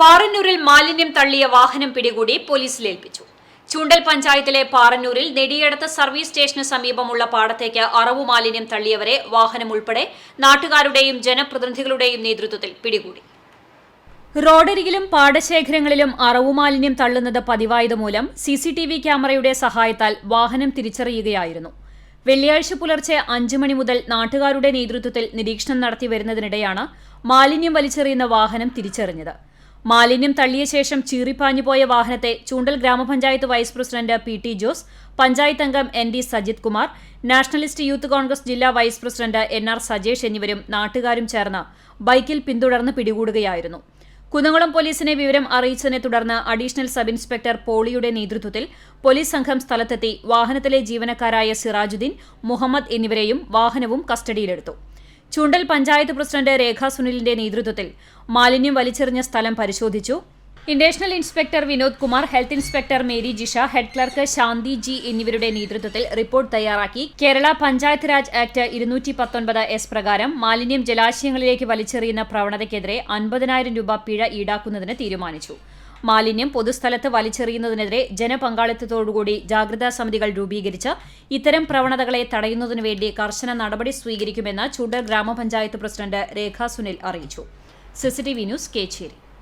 പാറന്നൂരിൽ മാലിന്യം തള്ളിയ വാഹനം പിടികൂടി പോലീസിലേൽപ്പിച്ചു ചൂണ്ടൽ പഞ്ചായത്തിലെ പാറന്നൂരിൽ നെടിയടത്ത് സർവീസ് സ്റ്റേഷന് സമീപമുള്ള പാടത്തേക്ക് അറവു മാലിന്യം തള്ളിയവരെ വാഹനം ഉൾപ്പെടെ നാട്ടുകാരുടെയും ജനപ്രതിനിധികളുടെയും നേതൃത്വത്തിൽ പിടികൂടി. റോഡരികിലും പാടശേഖരങ്ങളിലും അറവുമാലിന്യം തള്ളുന്നത് പതിവായതുമൂലം സി സി ടി വി ക്യാമറയുടെ സഹായത്താൽ വാഹനം തിരിച്ചറിയുകയായിരുന്നു. വെള്ളിയാഴ്ച പുലർച്ചെ അഞ്ചു മണി മുതൽ നാട്ടുകാരുടെ നേതൃത്വത്തിൽ നിരീക്ഷണം നടത്തി വരുന്നതിനിടെയാണ് മാലിന്യം വലിച്ചെറിയുന്ന വാഹനം തിരിച്ചറിഞ്ഞത്. മാലിന്യം തള്ളിയ ശേഷം ചീറിപ്പാഞ്ഞുപോയ വാഹനത്തെ ചൂണ്ടൽ ഗ്രാമപഞ്ചായത്ത് vice president P T Jose panchayat അംഗം N D Sajith Kumar Nationalist Youth Congress ജില്ലാ vice president N R Sajesh എന്നിവരും നാട്ടുകാരും ചേർന്ന് ബൈക്കിൽ പിന്തുടർന്ന് പിടികൂടുകയായിരുന്നു. കുന്നംകുളം പോലീസിനെ വിവരം അറിയിച്ചതിനെ തുടർന്ന് അഡീഷണൽ സബ് ഇൻസ്പെക്ടർ പോളിയുടെ നേതൃത്വത്തിൽ പോലീസ് സംഘം സ്ഥലത്തെത്തി വാഹനത്തിലെ ജീവനക്കാരായ സിറാജുദ്ദീൻ മുഹമ്മദ് എന്നിവരെയും വാഹനവും കസ്റ്റഡിയിലെടുത്തു. ചൂണ്ടൽ പഞ്ചായത്ത് പ്രസിഡന്റ് രേഖ സുനിലിന്റെ നേതൃത്വത്തിൽ മാലിന്യം വലിച്ചെറിഞ്ഞ സ്ഥലം പരിശോധിച്ചു. ഇന്റേഷണൽ inspector Vinod Kumar health inspector Mary Jisha head clerk Shanthi G എന്നിവരുടെ നേതൃത്വത്തിൽ റിപ്പോർട്ട് തയ്യാറാക്കി. കേരള പഞ്ചായത്ത് രാജ് ആക്ട് ഇരുന്നൂറ്റി പത്തൊൻപത് എസ് പ്രകാരം മാലിന്യം ജലാശയങ്ങളിലേക്ക് വലിച്ചെറിയുന്ന പ്രവണതയ്ക്കെതിരെ അൻപതിനായിരം രൂപ പിഴ ഈടാക്കുന്നതിന് തീരുമാനിച്ചു. മാലിന്യം പൊതുസ്ഥലത്ത് വലിച്ചെറിയുന്നതിനെതിരെ ജനപങ്കാളിത്തത്തോടുകൂടി ജാഗ്രതാ സമിതികൾ രൂപീകരിച്ച് ഇത്തരം പ്രവണതകളെ തടയുന്നതിനു വേണ്ടി കർശന നടപടി സ്വീകരിക്കുമെന്ന് ചൂണ്ടൽ ഗ്രാമപഞ്ചായത്ത് പ്രസിഡന്റ് രേഖാ സുനിൽ അറിയിച്ചു. CCTV news Kechery.